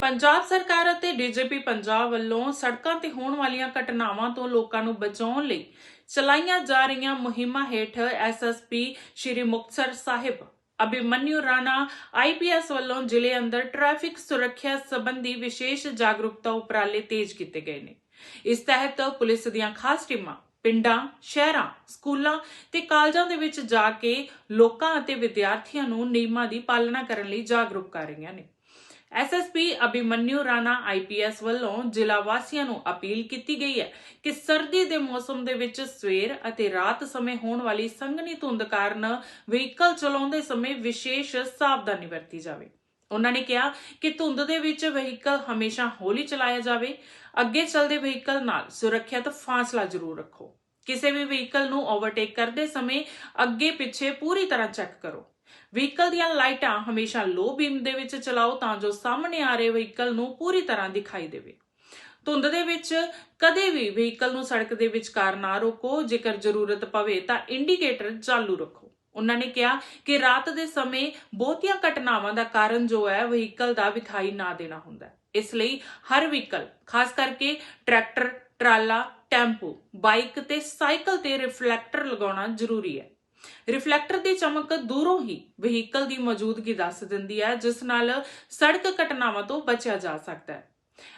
ਪੰਜਾਬ ਸਰਕਾਰ ਅਤੇ ਡੀਜੀਪੀ ਪੰਜਾਬ ਵੱਲੋਂ ਸੜਕਾਂ ਤੇ ਹੋਣ ਵਾਲੀਆਂ ਘਟਨਾਵਾਂ ਤੋਂ ਲੋਕਾਂ ਨੂੰ ਬਚਾਉਣ ਲਈ ਚਲਾਈਆਂ ਜਾ ਰਹੀਆਂ ਮੁਹਿੰਮਾਂ ਹੇਠ ਐਸਐਸਪੀ ਸ਼੍ਰੀ ਮੁਕਤਸਰ ਸਾਹਿਬ ਅਭਿਮਨਿਊ ਰਾਣਾ ਆਈਪੀਐਸ ਵੱਲੋਂ ਜ਼ਿਲ੍ਹੇ ਅੰਦਰ ਟ੍ਰੈਫਿਕ ਸੁਰੱਖਿਆ ਸੰਬੰਧੀ ਵਿਸ਼ੇਸ਼ ਜਾਗਰੂਕਤਾ ਉਪਰਾਲੇ ਤੇਜ਼ ਕੀਤੇ ਗਏ ਨੇ। ਇਸ ਤਹਿਤ ਪੁਲਿਸ ਦੀਆਂ ਖਾਸ ਟੀਮਾਂ ਪਿੰਡਾਂ, ਸ਼ਹਿਰਾਂ, ਸਕੂਲਾਂ ਤੇ ਕਾਲਜਾਂ ਦੇ ਵਿੱਚ ਜਾ ਕੇ ਲੋਕਾਂ ਅਤੇ ਵਿਦਿਆਰਥੀਆਂ ਨੂੰ ਨਿਯਮਾਂ ਦੀ ਪਾਲਣਾ ਕਰਨ ਲਈ ਜਾਗਰੂਕ ਕਰ ਰਹੀਆਂ ਨੇ। ਐਸਐਸਪੀ ਅਭਿਮਨਿਊ ਰਾਣਾ ਆਈਪੀਐਸ ਵੱਲੋਂ ਜ਼ਿਲ੍ਹਾ ਵਾਸੀਆਂ ਨੂੰ ਅਪੀਲ ਕੀਤੀ ਗਈ ਹੈ ਕਿ ਸਰਦੀ ਦੇ ਮੌਸਮ ਦੇ ਵਿੱਚ ਸਵੇਰ ਅਤੇ ਰਾਤ ਸਮੇਂ ਹੋਣ ਵਾਲੀ ਸੰਘਣੀ ਧੁੰਦ ਕਾਰਨ ਵਹੀਕਲ ਚਲਾਉਂਦੇ ਸਮੇਂ ਵਿਸ਼ੇਸ਼ ਸਾਵਧਾਨੀ ਵਰਤੀ ਜਾਵੇ। ਉਹਨਾਂ ਨੇ ਕਿਹਾ ਕਿ ਧੁੰਦ ਦੇ ਵਿੱਚ ਵਹੀਕਲ ਹਮੇਸ਼ਾ ਹੌਲੀ ਚਲਾਇਆ ਜਾਵੇ। ਅੱਗੇ ਚੱਲਦੇ ਵਹੀਕਲ ਨਾਲ ਸੁਰੱਖਿਅਤ ਫਾਸਲਾ ਜ਼ਰੂਰ ਰੱਖੋ। ਕਿਸੇ ਵੀ ਵਹੀਕਲ ਨੂੰ ਓਵਰਟੇਕ ਕਰਦੇ ਸਮੇਂ ਅੱਗੇ ਪਿੱਛੇ ਪੂਰੀ ਤਰ੍ਹਾਂ ਚੈੱਕ ਕਰੋ। ਵਹੀਕਲ ਦੀਆਂ ਲਾਈਟਾਂ ਹਮੇਸ਼ਾ ਲੋ ਬੀਮ ਦੇ ਵਿੱਚ ਚਲਾਓ ਤਾਂ ਜੋ ਸਾਹਮਣੇ ਆ ਰਹੇ ਵਹੀਕਲ ਨੂੰ ਪੂਰੀ ਤਰ੍ਹਾਂ ਦਿਖਾਈ ਦੇਵੇ। ਧੁੰਦ ਦੇ ਵਿੱਚ ਕਦੇ ਵੀ ਵਹੀਕਲ ਨੂੰ ਸੜਕ ਦੇ ਵਿਚਕਾਰ ਨਾ ਰੋਕੋ। ਜੇਕਰ ਜ਼ਰੂਰਤ ਪਵੇ ਤਾਂ ਇੰਡੀਕੇਟਰ ਚਾਲੂ ਰੱਖੋ। ਉਹਨਾਂ ਨੇ ਕਿਹਾ ਕਿ ਰਾਤ ਦੇ ਸਮੇਂ ਬਹੁਤੀਆਂ ਘਟਨਾਵਾਂ ਦਾ ਕਾਰਨ ਜੋ ਹੈ ਵਹੀਕਲ ਦਾ ਵਿਖਾਈ ਨਾ ਦੇਣਾ ਹੁੰਦਾ ਇਸ ਲਈ ਹਰ ਵਹੀਕਲ ਖਾਸ ਕਰਕੇ ਟਰੈਕਟਰ ਟਰਾਲਾ, ਟੈਂਪੂ ਬਾਈਕ ਤੇ ਸਾਈਕਲ ਤੇ ਰਿਫਲੈਕਟਰ ਲਗਾਉਣਾ ਜ਼ਰੂਰੀ ਹੈ। ਰਿਫਲੈਕਟਰ ਦੀ ਚਮਕ ਦੂਰੋਂ ਹੀ ਵਹੀਕਲ ਦੀ ਮੌਜੂਦਗੀ ਦੱਸ ਦਿੰਦੀ ਹੈ, ਜਿਸ ਨਾਲ ਸੜਕ ਘਟਨਾਵਾਂ ਤੋਂ ਬਚਿਆ ਜਾ ਸਕਦਾ ਹੈ।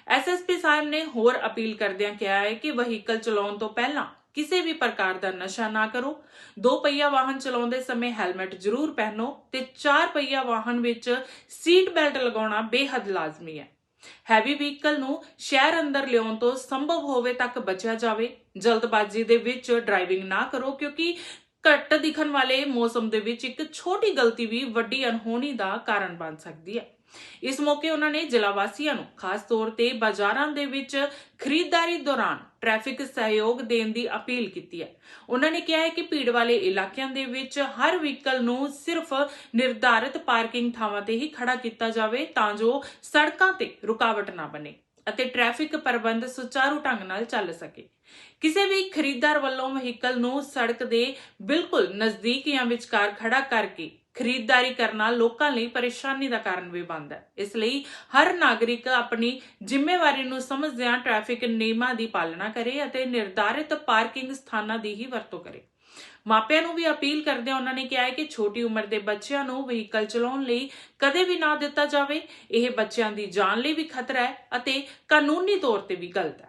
ਐਸਐਸਪੀ ਸਾਹਿਬ ਨੇ ਹੋਰ ਅਪੀਲ ਕਰਦਿਆਂ ਕਿਹਾ ਹੈ ਕਿ ਵਹੀਕਲ ਚਲਾਉਣ ਤੋਂ ਪਹਿਲਾਂ ਕਿਸੇ ਵੀ ਪ੍ਰਕਾਰ ਦਾ ਨਸ਼ਾ ਨਾ ਕਰੋ। ਦੋ ਪਹੀਆ ਵਾਹਨ ਚਲਾਉਂਦੇ ਸਮੇਂ ਹੈਲਮਟ ਜ਼ਰੂਰ ਪਹਿਨੋ ਤੇ ਚਾਰ ਪਹੀਆ ਵਾਹਨ ਵਿੱਚ ਸੀਟ ਬੈਲਟ ਲਗਾਉਣਾ ਬੇਹੱਦ ਲਾਜ਼ਮੀ ਹੈ। ਹੈਵੀ ਵਹੀਕਲ ਨੂੰ ਸ਼ਹਿਰ ਅੰਦਰ ਲਿਆਉਣ ਤੋਂ ਸੰਭਵ ਹੋਵੇ ਤੱਕ ਬਚਿਆ ਜਾਵੇ। ਜਲਦਬਾਜ਼ੀ ਦੇ ਵਿੱਚ ਡਰਾਈਵਿੰਗ ਨਾ ਕਰੋ, ਕਿਉਂਕਿ ਘੱਟ ਦਿਖਣ ਵਾਲੇ ਮੌਸਮ ਦੇ ਵਿੱਚ ਇੱਕ ਛੋਟੀ ਗਲਤੀ ਵੀ ਵੱਡੀ ਅਣਹੋਣੀ ਦਾ ਕਾਰਨ ਬਣ ਸਕਦੀ ਹੈ। ਇਸ ਮੌਕੇ ਉਹਨਾਂ ਨੇ ਜ਼ਿਲ੍ਹਾ ਵਾਸੀਆਂ ਨੂੰ ਖਾਸ ਤੌਰ ਤੇ ਬਾਜ਼ਾਰਾਂ ਦੇ ਵਿੱਚ ਖਰੀਦਦਾਰੀ ਦੌਰਾਨ ਟ੍ਰੈਫਿਕ ਸਹਿਯੋਗ ਦੇਣ ਦੀ ਅਪੀਲ ਕੀਤੀ ਹੈ। ਉਹਨਾਂ ਨੇ ਕਿਹਾ ਹੈ ਕਿ ਭੀੜ ਵਾਲੇ ਇਲਾਕਿਆਂ ਦੇ ਵਿੱਚ ਹਰ ਵਹੀਕਲ ਨੂੰ ਸਿਰਫ ਨਿਰਧਾਰਿਤ ਪਾਰਕਿੰਗ ਥਾਵਾਂ ਤੇ ਹੀ ਖੜਾ ਕੀਤਾ ਜਾਵੇ ਤਾਂ ਜੋ ਸੜਕਾਂ ਤੇ ਰੁਕਾਵਟ ਨਾ ਬਣੇ। ਅਤੇ ਟ੍ਰੈਫਿਕ ਪ੍ਰਬੰਧ ਸੁਚਾਰੂ ਢੰਗ ਨਾਲ ਚੱਲ ਸਕੇ। ਕਿਸੇ ਵੀ ਖਰੀਦਦਾਰ ਵੱਲੋਂ ਵਹੀਕਲ ਨੂੰ ਸੜਕ ਦੇ ਬਿਲਕੁਲ ਨਜ਼ਦੀਕ ਜਾਂ ਵਿਚਕਾਰ ਖੜਾ ਕਰਕੇ ਖਰੀਦਦਾਰੀ ਕਰਨਾ ਲੋਕਾਂ ਲਈ ਪਰੇਸ਼ਾਨੀ ਦਾ ਕਾਰਨ ਵੀ ਬਣਦਾ ਹੈ। ਇਸ ਲਈ ਹਰ ਨਾਗਰਿਕ ਆਪਣੀ ਜ਼ਿੰਮੇਵਾਰੀ ਨੂੰ ਸਮਝਦਿਆਂ ਟ੍ਰੈਫਿਕ ਨਿਯਮਾਂ ਦੀ ਪਾਲਣਾ ਕਰੇ ਅਤੇ ਨਿਰਧਾਰਿਤ ਪਾਰਕਿੰਗ ਸਥਾਨਾਂ ਦੀ ਹੀ ਵਰਤੋਂ ਕਰੇ। ਮਾਪਿਆਂ ਨੂੰ ਵੀ ਅਪੀਲ ਕਰਦਿਆਂ ਉਹਨਾਂ ਨੇ ਕਿਹਾ ਹੈ ਕਿ ਛੋਟੀ ਉਮਰ ਦੇ ਬੱਚਿਆਂ ਨੂੰ ਵਹੀਕਲ ਚਲਾਉਣ ਲਈ ਕਦੇ ਵੀ ਨਾ ਦਿੱਤਾ ਜਾਵੇ। ਇਹ ਬੱਚਿਆਂ ਦੀ ਜਾਨ ਲਈ ਵੀ ਖਤਰਾ ਹੈ ਅਤੇ ਕਾਨੂੰਨੀ ਤੌਰ ਤੇ ਵੀ ਗਲਤ ਹੈ।